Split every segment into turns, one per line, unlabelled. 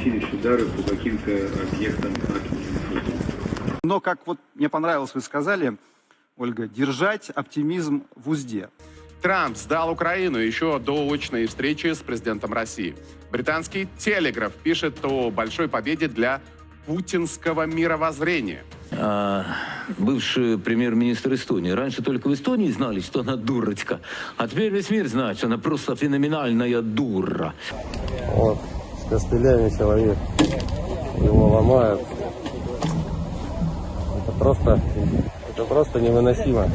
наносились удары по каким-то объектам инфраструктуры.
Но, как вот мне понравилось, вы сказали, Ольга, держать оптимизм в узде.
Трамп сдал Украину еще до очной встречи с президентом России. Британский телеграф пишет о большой победе для путинского мировоззрения.
а, бывший премьер-министр Эстонии. Раньше только в Эстонии знали, что она дурочка, а теперь весь мир знает, что она просто феноменальная дура.
Вот, костылями человек. Его ломают. Это просто, это просто невыносимо.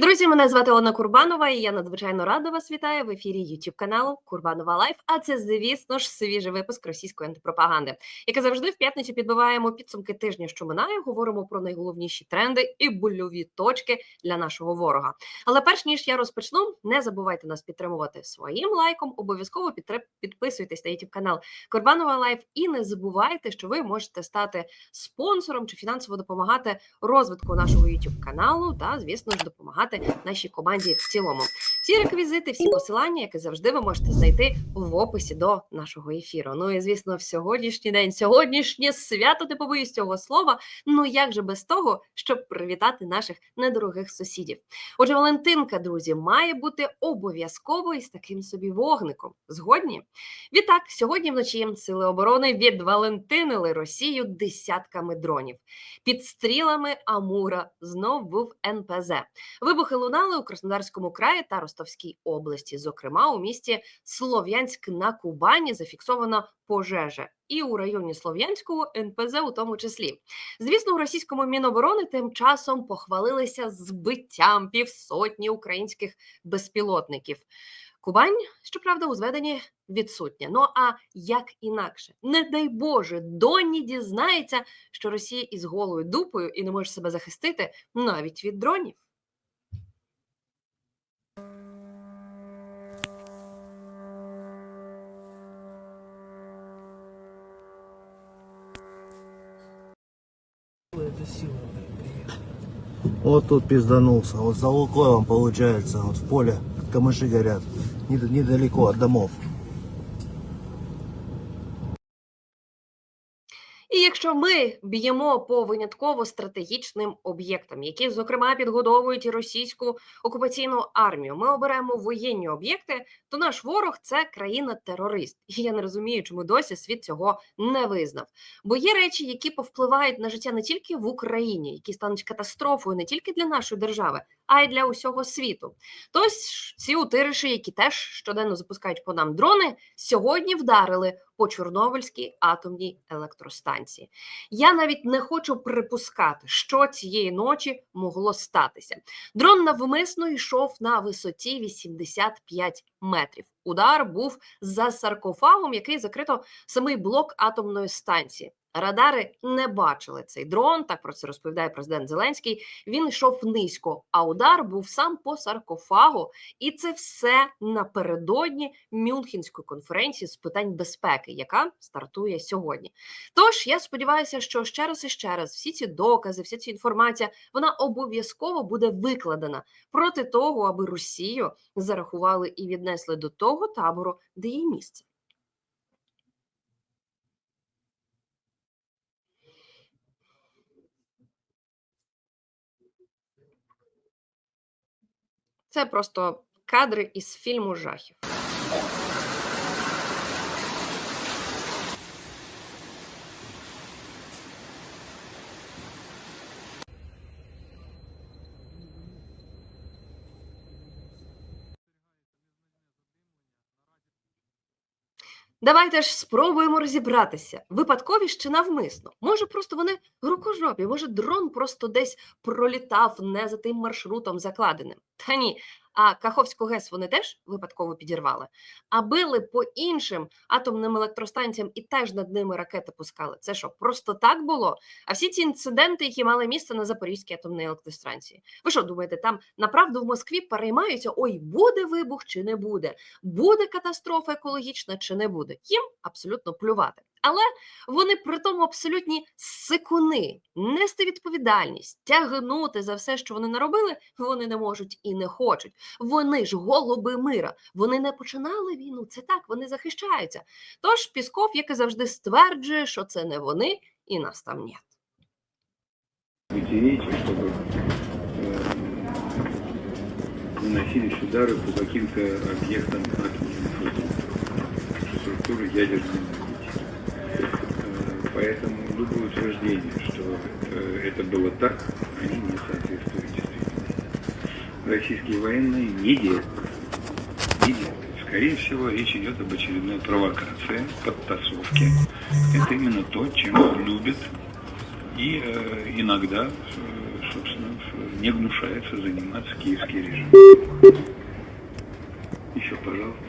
Друзі! Мене звати Олена Курбанова, і я надзвичайно рада вас вітаю в ефірі YouTube каналу Курбанова Лайф. А це, звісно ж, свіжий випуск російської антипропаганди. Як і завжди, в п'ятницю підбиваємо підсумки тижня, що минає. Говоримо про найголовніші тренди і больові точки для нашого ворога. Але перш ніж я розпочну, не забувайте нас підтримувати своїм лайком. Обов'язково підписуйтесь на YouTube канал Курбанова Лайф. І не забувайте, що ви можете стати спонсором чи фінансово допомагати розвитку нашого YouTube каналу та, звісно ж, допомагати нашій команді в цілому. Всі реквізити, всі посилання, як і завжди, ви можете знайти в описі до нашого ефіру. Ну і звісно, в сьогоднішній день, сьогоднішнє свято, не побоюсь цього слова. Ну як же без того, щоб привітати наших недорогих сусідів? Отже, Валентинка, друзі, має бути обов'язково із таким собі вогником. Згодні? Відтак, сьогодні вночі сили оборони відвалентинили Росію десятками дронів. Під стрілами Амура знов був НПЗ. Вибухи лунали у Краснодарському краї та Ростовській області. Зокрема, у місті Слов'янськ на Кубані зафіксовано пожежа. І у районі Слов'янського НПЗ у тому числі. Звісно, у російському міноборони тим часом похвалилися збиттям півсотні українських безпілотників. Кубань, щоправда, у зведенні відсутня. Ну а як інакше, не дай Боже, Донні дізнається, що Росія із голою дупою і не може себе захистити навіть від дронів.
Вот тут пизданулся. Вот за Лукойлом получается, вот в поле камыши горят. Недалеко от домов.
Якщо ми б'ємо по винятково стратегічним об'єктам, які зокрема підгодовують російську окупаційну армію, ми оберемо воєнні об'єкти, то наш ворог це країна-терорист. І я не розумію, чому досі світ цього не визнав. Бо є речі, які повпливають на життя не тільки в Україні, які стануть катастрофою не тільки для нашої держави, а й для усього світу. То ось ці утириші, які теж щоденно запускають по нам дрони, сьогодні вдарили по Чорнобильській атомній електростанції. Я навіть не хочу припускати, що цієї ночі могло статися. Дрон навмисно йшов на висоті 85 метрів. Удар був за саркофагом, який закрито самий блок атомної станції. Радари не бачили цей дрон. Так про це розповідає президент Зеленський. Він йшов низько, а удар був сам по саркофагу, і це все напередодні Мюнхенської конференції з питань безпеки, яка стартує сьогодні. Тож я сподіваюся, що ще раз і ще раз всі ці докази, вся ця інформація вона обов'язково буде викладена проти того, аби Росію зарахували і віднесли до того табору, де їй місце. Це просто кадри із фільму жахів. Давайте ж спробуємо розібратися, випадковість чи навмисно. Може, просто вони рукожопі, може, дрон просто десь пролітав не за тим маршрутом закладеним. Та ні. А Каховську ГЕС вони теж випадково підірвали, а били по іншим атомним електростанціям і теж над ними ракети пускали. Це що, просто так було? А всі ці інциденти, які мали місце на Запорізькій атомній електростанції. Ви що думаєте, там направду в Москві переймаються? Ой, буде вибух чи не буде? Буде катастрофа екологічна чи не буде? Їм абсолютно плювати. Але вони при тому абсолютні сикуни, нести відповідальність, тягнути за все, що вони наробили, вони не можуть і не хочуть. Вони ж голуби мира. Вони не починали війну. Це так, вони захищаються. Тож Пісков, як і завжди, стверджує, що це не вони, і нас там нет.
Вытереть, чтобы э, наносились удары по каким-то объектам атомной инфраструктуры ядерной энергетики. Э, Поэтому любое утверждение, что э, это было так, они не соответствуют действительности. Российские военные не делают. Не делают. Скорее всего, речь идет об очередной провокации, подтасовке. Это именно то, чем любят и э, иногда, э, собственно, не гнушается заниматься киевский режим. Еще, пожалуйста.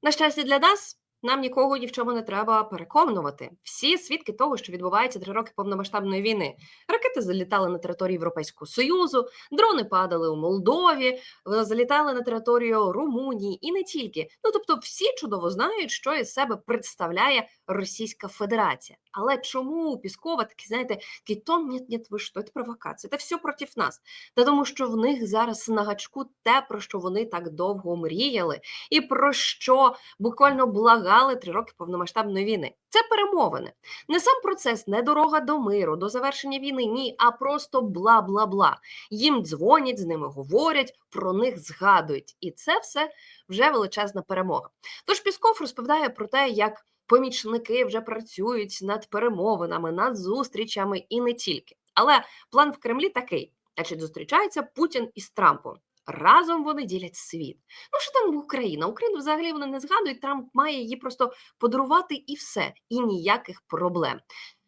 На щастя для нас, нам нікого ні в чому не треба переконувати. Всі свідки того, що відбувається три роки повномасштабної війни. Ракети залітали на територію Європейського Союзу, дрони падали у Молдові, е, залітали на територію Румунії і не тільки. Ну тобто, всі чудово знають, що із себе представляє Російська Федерація. Але чому у Піскова такий, знаєте, такий тон, ні, ні, ви що, це провокація, це все проти нас. Та тому, що в них зараз на гачку те, про що вони так довго мріяли, і про що буквально благали три роки повномасштабної війни. Це перемовини. Не сам процес, не дорога до миру, до завершення війни, ні, а просто бла бла бла. Їм дзвонять, з ними говорять, про них згадують, і це все вже величезна перемога. Тож Пісков розповідає про те, як помічники вже працюють над перемовинами, над зустрічами і не тільки. Але план в Кремлі такий: значить, зустрічається Путін із Трампом. Разом вони ділять світ. Ну що там Україна? Україну взагалі вони не згадують. Трамп має її просто подарувати і все, і ніяких проблем.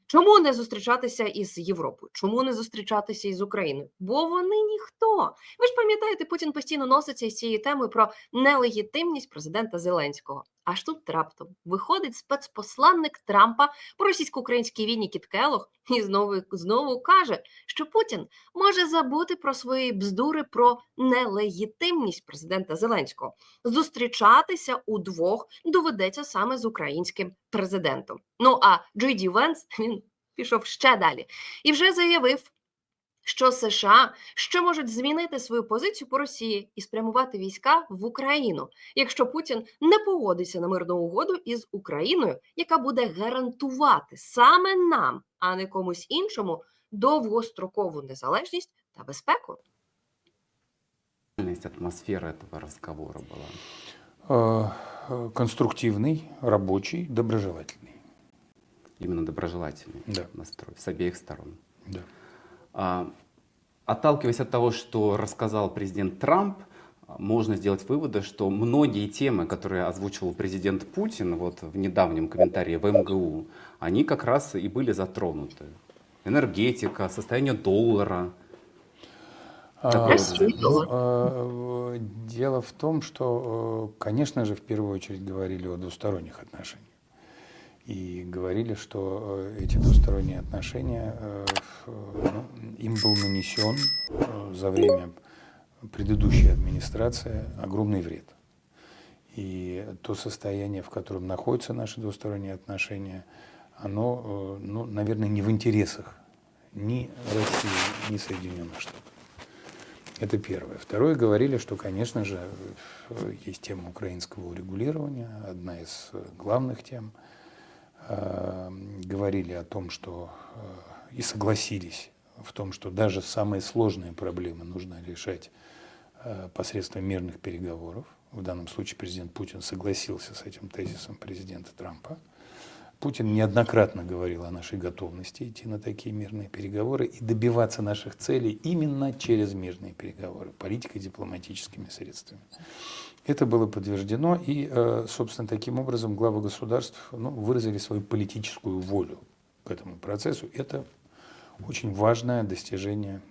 Чому не зустрічатися із Європою? Чому не зустрічатися із Україною? Бо вони ніхто. Ви ж пам'ятаєте, Путін постійно носиться із цією темою про нелегітимність президента Зеленського. Аж тут раптом виходить спецпосланник Трампа по російсько-українській війні Кіт Келлог і знову знову каже, що Путін може забути про свої бздури про нелегітимність президента Зеленського. Зустрічатися удвох доведеться саме з українським президентом. Ну а Джей Ді Венс він пішов ще далі і вже заявив Що США ще можуть змінити свою позицію по Росії і спрямувати війська в Україну, якщо Путін не погодиться на мирну угоду із Україною, яка буде гарантувати саме нам, а не комусь іншому, довгострокову незалежність та безпеку.
атмосфера этого разговора была?
Э, э, конструктивный, рабочий, доброжелательный.
Именно доброжелательный
Да.
настрой с обеих сторон.
Да.
А, отталкиваясь от того, что рассказал президент Трамп, можно сделать выводы, что многие темы, которые озвучивал президент Путин вот в недавнем комментарии в МГУ, они как раз и были затронуты. Энергетика, состояние доллара.
А,
тоже.
э, Дело в том, что, э, конечно же, в первую очередь говорили о двусторонних отношениях. И говорили, что э, эти двусторонние отношения, э, ф- ну, им был нанесен э, за время предыдущей администрации огромный вред. И то состояние, в котором находятся наши двусторонние отношения, оно, э, ну, наверное, не в интересах ни России, ни Соединенных Штатов. Это первое. Второе, говорили, что, конечно же, э, есть тема украинского урегулирования, одна из э, главных тем. Э, Говорили о том, что э, и согласились в том, что даже самые сложные проблемы нужно решать э, посредством мирных переговоров. В данном случае президент Путин согласился с этим тезисом президента Трампа. Путин неоднократно говорил о нашей готовности идти на такие мирные переговоры и добиваться наших целей именно через мирные переговоры, политикой, дипломатическими средствами. Это было подтверждено, и, э, собственно, таким образом главы государств ну, выразили свою политическую волю к этому процессу. Это очень важное достижение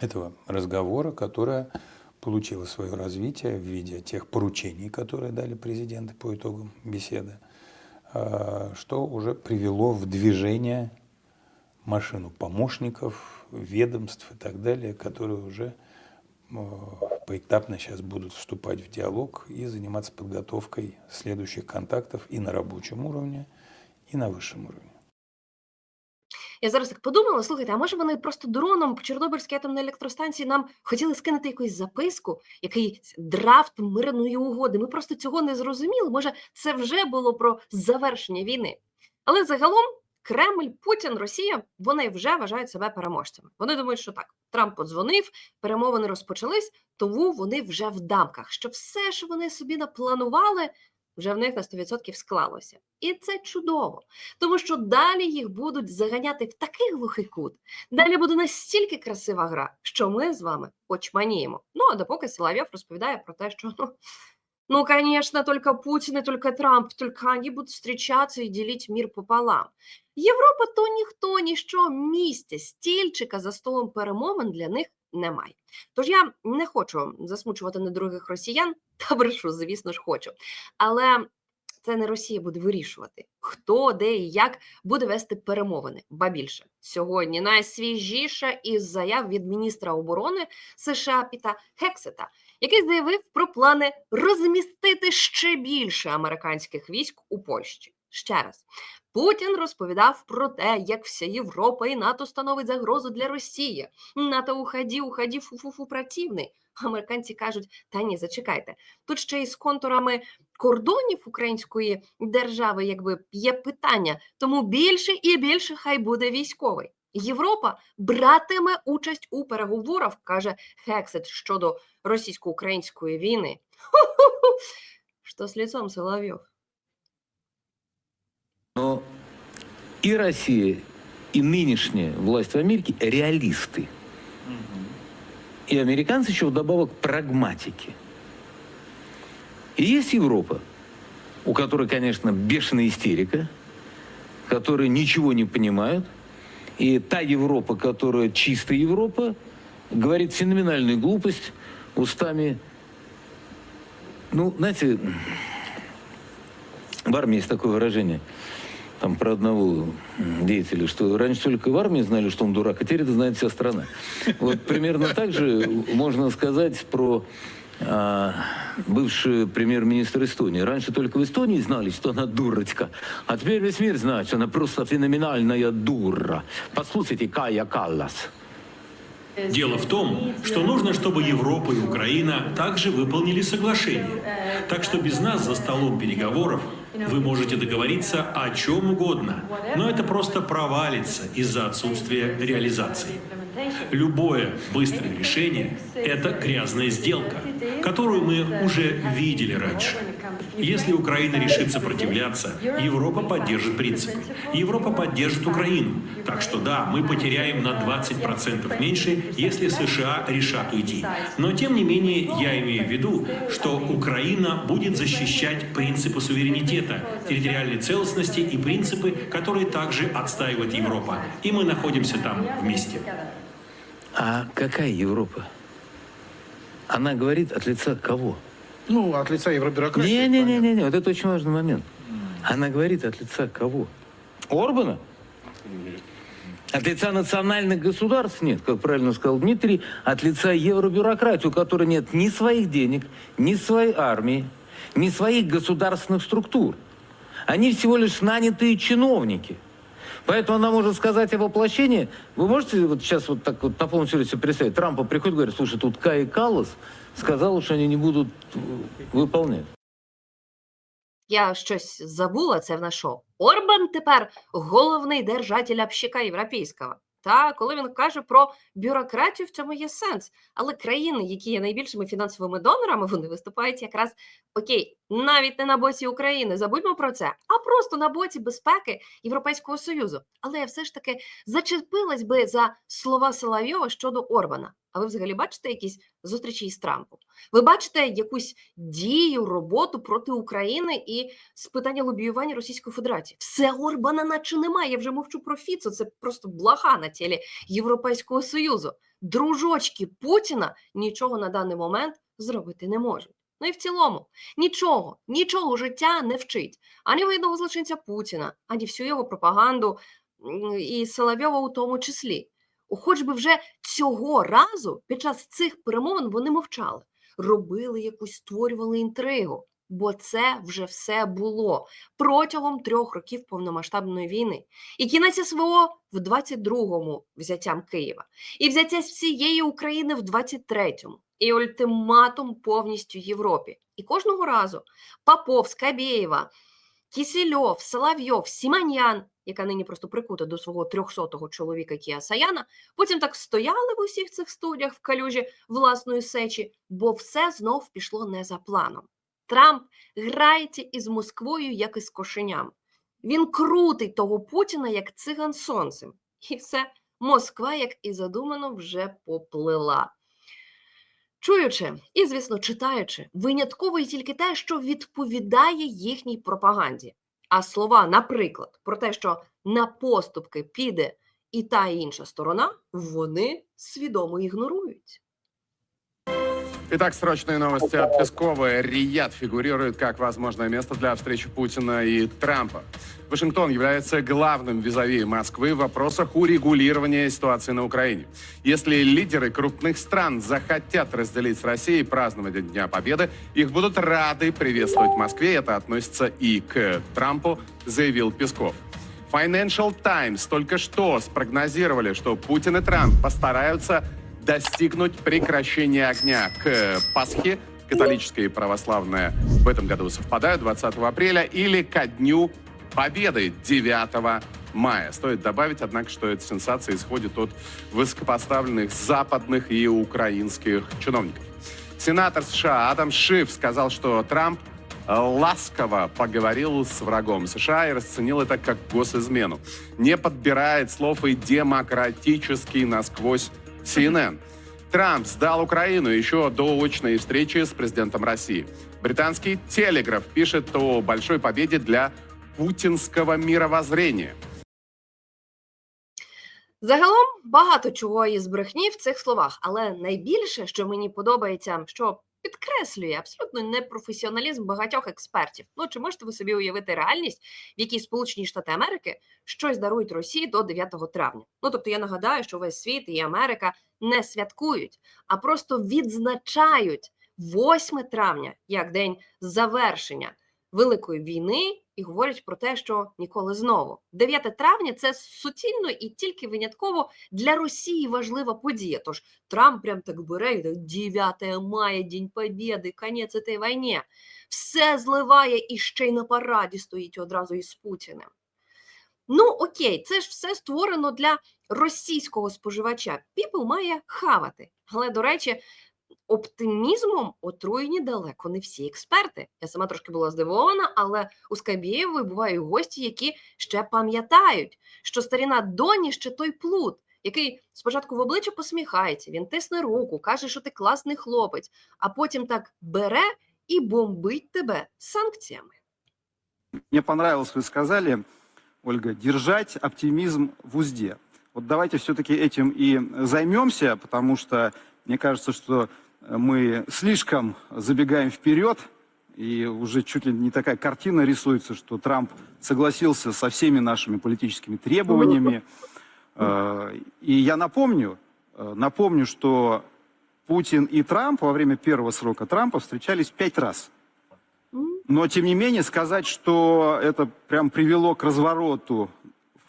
этого разговора, которое получило свое развитие в виде тех поручений, которые дали президенты по итогам беседы, э, что уже привело в движение машину помощников, ведомств и так далее, которые уже поэтапно сейчас будут вступать в диалог и заниматься подготовкой следующих контактов и на рабочем уровне, и на высшем уровне.
Я зараз так подумала, слухайте, а може вони просто дроном по Чорнобильській атомній електростанції нам хотіли скинути якусь записку, якийсь драфт мирної угоди. Ми просто цього не зрозуміли. Може, це вже було про завершення війни. Але загалом Кремль, Путін, Росія вони вже вважають себе переможцями. Вони думають, що так, Трамп подзвонив, перемовини розпочались, тому вони вже в дамках. Що все, що вони собі напланували, вже в них на 100% склалося. І це чудово, тому що далі їх будуть заганяти в такий глухий кут. Далі буде настільки красива гра, що ми з вами очманіємо. Ну а допоки Соловйов розповідає про те, що ну, ну, конечно, только Путин и только Трамп, только они будут встречаться и делить мир пополам. Європа то ніхто, ніщо місця, стільчика за столом перемовин для них немає. Тож я не хочу засмучувати недорогих росіян, та брешу, звісно ж, хочу. Але це не Росія буде вирішувати, хто, де і як буде вести перемовини. Ба більше сьогодні найсвіжіша із заяв від міністра оборони США Піта Хексета, який заявив про плани розмістити ще більше американських військ у Польщі. Ще раз. Путін розповідав про те, як вся Європа і НАТО становить загрозу для Росії. НАТО уході, уході, фу-фу-фу, противний. Американці кажуть: та ні, зачекайте. Тут ще й з контурами кордонів української держави, якби є питання. Тому більше і більше хай буде військовий. Європа братиме участь у переговорах, каже Хексет щодо російсько-української війни. Ху-ху-ху. Що з лицом Соловйов?
Но и Россия, и нынешняя власть в Америке реалисты. И американцы еще вдобавок прагматики. И есть Европа, у которой, конечно, бешеная истерика, которые ничего не понимают. И та Европа, которая чистая Европа, говорит феноменальную глупость устами... Ну, знаете, в армии есть такое выражение – там про одного деятеля, что раньше только в армии знали, что он дурак, а теперь это знает вся страна. Вот примерно так же можно сказать про бывший премьер-министр Эстонии. Раньше только в Эстонии знали, что она дурочка, а теперь весь мир знает, что она просто феноменальная дура. Послушайте, Кая Каллас.
Дело в том, что нужно, чтобы Европа и Украина также выполнили соглашение. Так что без нас за столом переговоров вы можете договориться о чем угодно, но это просто провалится из-за отсутствия реализации. Любое быстрое решение – это грязная сделка, которую мы уже видели раньше. Если Украина решит сопротивляться, Европа поддержит принципы. Европа поддержит Украину. Так что да, мы потеряем на 20% меньше, если США решат уйти. Но тем не менее, я имею в виду, что Украина будет защищать принципы суверенитета, территориальной целостности и принципы, которые также отстаивает Европа. И мы находимся там вместе.
А какая Европа? Она говорит от лица кого?
Ну, от лица евробюрократии.
Не-не-не, вот это очень важный момент. Она говорит от лица кого? Орбана? От лица национальных государств нет, как правильно сказал Дмитрий, от лица евробюрократии, у которой нет ни своих денег, ни своей армии, ни своих государственных структур. Они всего лишь нанятые чиновники. Поэтому она может сказать о воплощении. Вы можете вот сейчас вот так вот на полном серьезе себе представить? Трампа приходит и говорит, слушай, тут Кай Каллас сказал, что они не будут э, выполнять.
Я щось забула, це в нас що? Орбан тепер головний держатель общака європейського. Та коли він каже про бюрократію, в цьому є сенс. Але країни, які є найбільшими фінансовими донорами, вони виступають якраз окей, навіть не на боці України. Забудьмо про це, а просто на боці безпеки Європейського союзу. Але я все ж таки зачепилась би за слова Соловйова щодо Орбана. А ви взагалі бачите якісь зустрічі із Трампом? Ви бачите якусь дію, роботу проти України і з питання лобіювання Російської Федерації? Все Орбана, наче немає. Я вже мовчу про Фіцо. Це просто блага на тілі Європейського союзу. Дружочки Путіна нічого на даний момент зробити не можуть. Ну і в цілому нічого, нічого життя не вчить ані воєнного злочинця Путіна, ані всю його пропаганду і Соловйова у тому числі. Хоч би вже цього разу під час цих перемовин вони мовчали, робили якусь, створювали інтригу. Бо це вже все було протягом трьох років повномасштабної війни. І кінець СВО в 22-му взяттям Києва, і взяття всієї України в 23-му, і ультиматум повністю Європі. І кожного разу Попов, Скабєєва, Кісельов, Соловйов, Сіманян, яка нині просто прикута до свого 300-го чоловіка Кія Саяна, потім так стояли в усіх цих студіях в калюжі власної сечі, бо все знов пішло не за планом. Трамп грається із Москвою, як із кошеням. Він крутить того Путіна як циган сонцем. І все, Москва, як і задумано, вже поплила. Чуючи і, звісно, читаючи, винятково і тільки те, що відповідає їхній пропаганді. А слова, наприклад, про те, що на поступки піде і та і інша сторона, вони свідомо ігнорують.
Итак, срочные новости от Пескова. Рияд фигурирует как возможное место для встречи Путина и Трампа. Вашингтон является главным визави Москвы в вопросах урегулирования ситуации на Украине. Если лидеры крупных стран захотят разделить с Россией празднование Дня Победы, их будут рады приветствовать в Москве. Это относится и к Трампу, заявил Песков. Financial Times только что спрогнозировали, что Путин и Трамп постараются достигнуть прекращения огня к Пасхе. Католическая и православная в этом году совпадают 20 апреля или ко Дню Победы 9 мая. Стоит добавить, однако, что эта сенсация исходит от высокопоставленных западных и украинских чиновников. Сенатор США Адам Шиф сказал, что Трамп ласково поговорил с врагом США и расценил это как госизмену. Не подбирает слов и демократический насквозь CNN. Трамп сдал Украину еще до очной встречи с президентом России. Британский телеграф пишет о большой победе для путинского мировоззрения.
Загалом багато чого із брехні в цих словах, але найбільше, що мені подобається, що підкреслює абсолютно непрофесіоналізм багатьох експертів. Ну чи можете ви собі уявити реальність, в якій Сполучені Штати Америки щось дарують Росії до 9 травня? Ну тобто я нагадаю, що весь світ і Америка не святкують, а просто відзначають 8 травня як день завершення великої війни і говорять про те, що ніколи знову 9 травня це суцільно і тільки винятково для Росії важлива подія. Тож Трамп прям так бере і 9 мая, День Побєди, конець цієї війни. Все зливає і ще й на параді стоїть одразу із Путіним. Ну окей, це ж все створено для російського споживача. People має хавати. Але, до речі, оптимізмом отруєні далеко не всі експерти. Я сама трошки була здивована, але у Скабєєвої бувають гості, які ще пам'ятають, що старіна доні ще той плут, який спочатку в обличчя посміхається, він тисне руку, каже, що ти класний хлопець, а потім так бере і бомбить тебе санкціями.
Мне понравилось, вы сказали, Ольга, держать оптимизм в узде. Вот давайте все-таки этим и займемся, потому что мне кажется, что мы слишком забегаем вперед, и уже чуть ли не такая картина рисуется, что Трамп согласился со всеми нашими политическими требованиями. Э, И я напомню, э, напомню, что Путин и Трамп во время первого срока Трампа встречались пять раз. Но, тем не менее, сказать, что это прям привело к развороту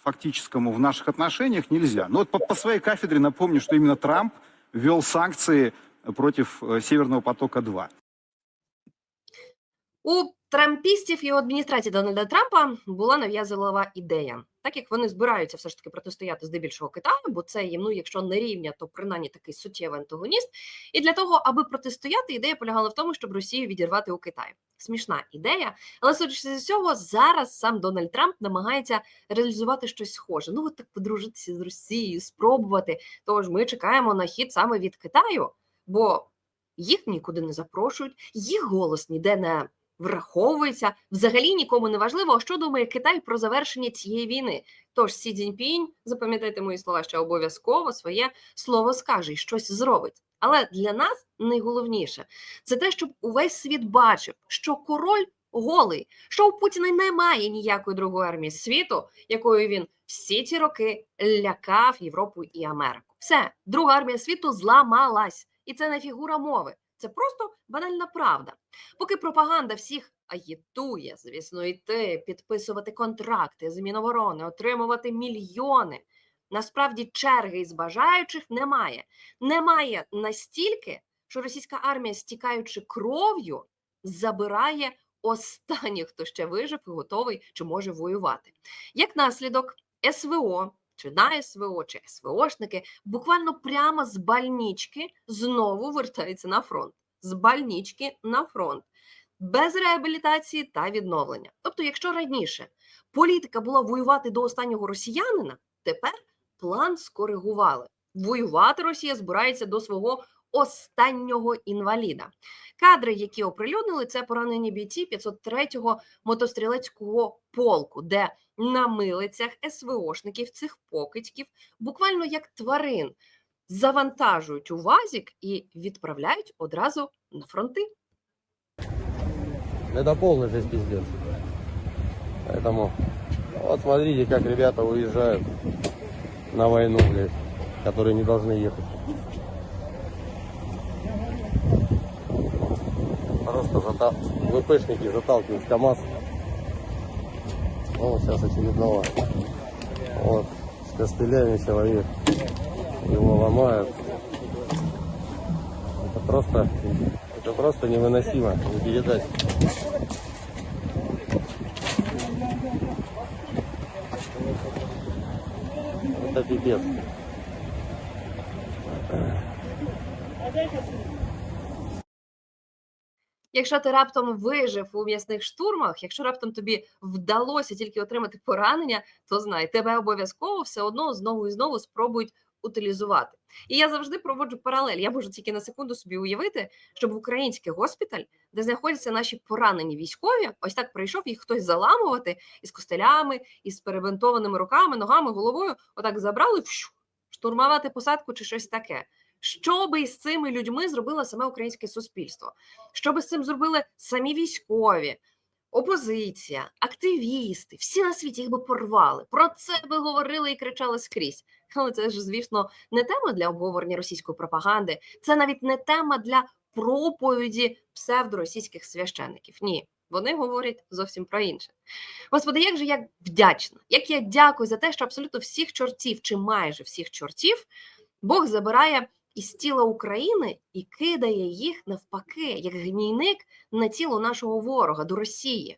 фактическому в наших отношениях нельзя. Но вот по, по своей кафедре напомню, что именно Трамп ввел санкции против э, Северного потока-2.
У трампістів і у адміністрації Дональда Трампа була нав'язлива ідея, так як вони збираються все ж таки протистояти здебільшого Китаю, бо це їм, ну якщо не рівня, то принаймні такий суттєвий антагоніст. І для того, аби протистояти, ідея полягала в тому, щоб Росію відірвати у Китай. Смішна ідея, але судячи з цього, зараз сам Дональд Трамп намагається реалізувати щось схоже. Ну от так подружитися з Росією, спробувати. Тож ми чекаємо на хід саме від Китаю, бо їх нікуди не запрошують, їх голос ніде не враховується. Взагалі нікому не важливо, що думає Китай про завершення цієї війни. Тож Сі Цзіньпінь, запам'ятайте мої слова, що обов'язково своє слово скаже і щось зробить. Але для нас найголовніше це те, щоб увесь світ бачив, що король голий, що у Путіна немає ніякої другої армії світу, якою він всі ці роки лякав Європу і Америку. Все, друга армія світу зламалась. І це не фігура мови. Це просто банальна правда. Поки пропаганда всіх агітує, звісно, йти, підписувати контракти з Міноборони, отримувати мільйони. Насправді черги із бажаючих немає. Немає настільки, що російська армія, стікаючи кров'ю, забирає останніх, хто ще вижив і готовий чи може воювати. Як наслідок, СВО чи на СВО, чи СВОшники буквально прямо з больнички знову вертаються на фронт. З больнички на фронт. Без реабілітації та відновлення. Тобто, якщо раніше політика була воювати до останнього росіянина, тепер план скоригували. Воювати Росія збирається до свого останнього інваліда. Кадри, які оприлюднили, це поранені бійці 503-го мотострілецького полку, де на милицях СВОшників цих покидьків буквально як тварин завантажують у вазік і відправляють одразу на фронти.
Это полный же пиздец. Поэтому вот смотрите, как ребята уезжают на войну, блядь, которые не должны ехать. Просто зата... ВПшники заталкивают КАМАЗ. О, сейчас очередного. Вот, с костылями человек. Его ломают. Это просто, это просто невыносимо, не передать. Это пипец.
Якщо ти раптом вижив у м'ясних штурмах, якщо раптом тобі вдалося тільки отримати поранення, то знай, тебе обов'язково все одно знову і знову спробують утилізувати. І я завжди проводжу паралель. Я можу тільки на секунду собі уявити, щоб в український госпіталь, де знаходяться наші поранені військові, ось так прийшов їх хтось заламувати із костелями, із перебинтованими руками, ногами, головою. Отак забрали, штурмувати посадку чи щось таке. Що би із цими людьми зробило саме українське суспільство? Що би з цим зробили самі військові, опозиція, активісти, всі на світі їх би порвали. Про це би говорили і кричали скрізь. Але це ж, звісно, не тема для обговорення російської пропаганди, це навіть не тема для проповіді псевдоросійських священників. Ні, вони говорять зовсім про інше. Господи, як же я вдячна, як я дякую за те, що абсолютно всіх чортів, чи майже всіх чортів, Бог забирає із тіла України і кидає їх навпаки, як гнійник на тіло нашого ворога до Росії.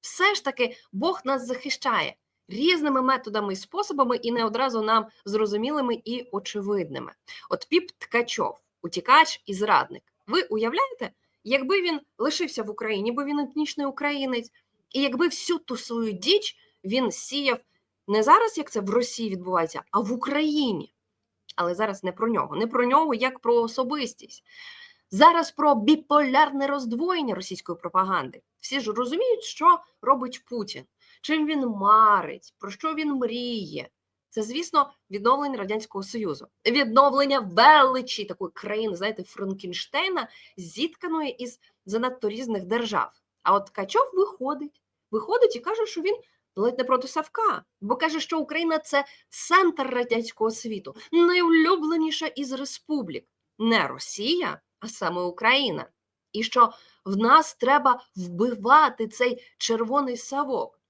Все ж таки Бог нас захищає різними методами і способами, і не одразу нам зрозумілими і очевидними. От піп Ткачов, утікач і зрадник. Ви уявляєте, якби він лишився в Україні, бо він етнічний українець, і якби всю ту свою діч він сіяв не зараз, як це в Росії відбувається, а в Україні. Але зараз не про нього, не про нього як про особистість. Зараз про біполярне роздвоєння російської пропаганди. Всі ж розуміють, що робить Путін, чим він марить, про що він мріє. Це, звісно, відновлення Радянського Союзу, відновлення величі такої країни, знаєте, Франкенштейна, зітканої із занадто різних держав. А от Качов виходить, виходить і каже, що він ледь не проти Савка, бо каже, що Україна це центр радянського світу, найулюбленіша із республік, не Росія, а саме Україна. І що в нас треба вбивати цей червоний савок.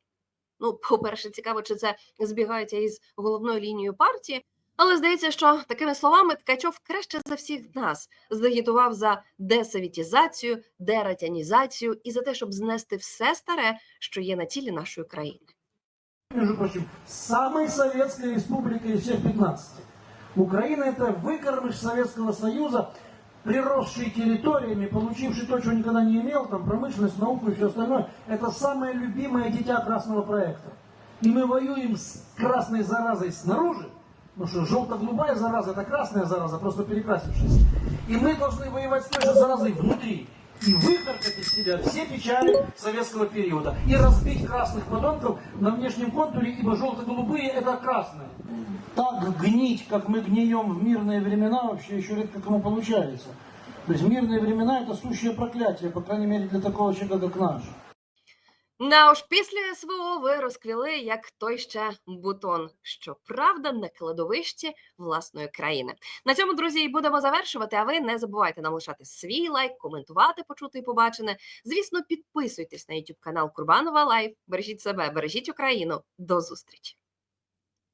Ну, по-перше, цікаво, чи це збігається із головною лінією партії. Але здається, що такими словами Ткачов краще за всіх нас загітував за десовітізацію, дерадянізацію і за те, щоб знести все старе, що є на тілі нашої країни.
Между прочим, самой советской республикой из всех 15. Украина это выкормыш Советского Союза, приросший территориями, получивший то, чего никогда не имел, там промышленность, науку и все остальное. Это самое любимое дитя красного проекта. И мы воюем с красной заразой снаружи, потому что желто-голубая зараза это красная зараза, просто перекрасившись. И мы должны воевать с той же заразой внутри. И выкаркать из себя все печали советского периода. И разбить красных подонков на внешнем контуре, ибо желто-голубые это красные. Так гнить, как мы гнием в мирные времена, вообще еще редко кому получается. То есть мирные времена это сущее проклятие, по крайней мере для такого человека, как наш.
На уж після СВО ви розквіли як той ще бутон, щоправда, на кладовищі власної країни. На цьому, друзі, і будемо завершувати. А ви не забувайте нам лишати свій лайк, коментувати, почути і побачене. Звісно, підписуйтесь на YouTube канал Курбанова Лайв. Бережіть себе, бережіть Україну. До зустрічі!